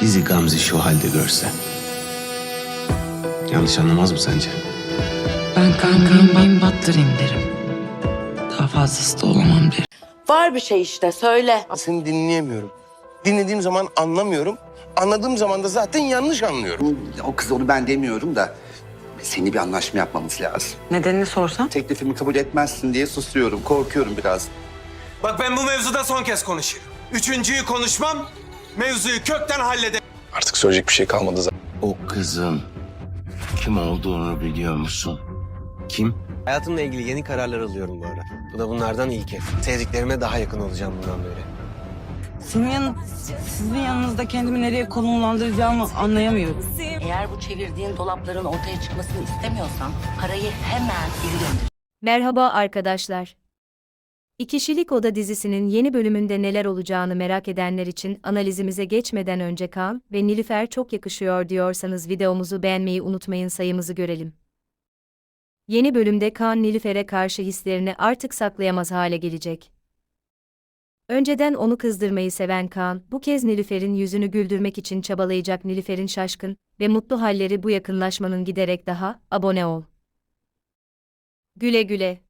bizi Gamze şu halde görse. Yanlış anlamaz mı sence? Ben ben battırayım derim. Daha fazlası da olamam derim. Var bir şey işte söyle. Seni dinleyemiyorum. Dinlediğim zaman anlamıyorum. Anladığım zaman da zaten yanlış anlıyorum. O kız onu ben demiyorum da seni bir anlaşma yapmamız lazım. Nedenini sorsam? Teklifimi kabul etmezsin diye susuyorum, korkuyorum biraz. Bak ben bu mevzuda son kez konuşuyorum. Üçüncüyü konuşmam, mevzuyu kökten hallederim. Artık söyleyecek bir şey kalmadı zaten. O kızın kim olduğunu biliyor musun? Kim? Hayatımla ilgili yeni kararlar alıyorum bu ara. Bu da bunlardan ilki. Sevdiklerime daha yakın olacağım bundan böyle. Sizin, yan, sizin yanınızda kendimi nereye konumlandıracağımı anlayamıyorum. Eğer bu çevirdiğin dolapların ortaya çıkmasını istemiyorsan parayı hemen geri gönder. Merhaba arkadaşlar. İkişilik Oda dizisinin yeni bölümünde neler olacağını merak edenler için analizimize geçmeden önce Kaan ve Nilüfer çok yakışıyor diyorsanız videomuzu beğenmeyi unutmayın sayımızı görelim. Yeni bölümde Kaan Nilüfer'e karşı hislerini artık saklayamaz hale gelecek. Önceden onu kızdırmayı seven Kaan, bu kez Nilüfer'in yüzünü güldürmek için çabalayacak Nilüfer'in şaşkın ve mutlu halleri bu yakınlaşmanın giderek daha, abone ol. Güle güle.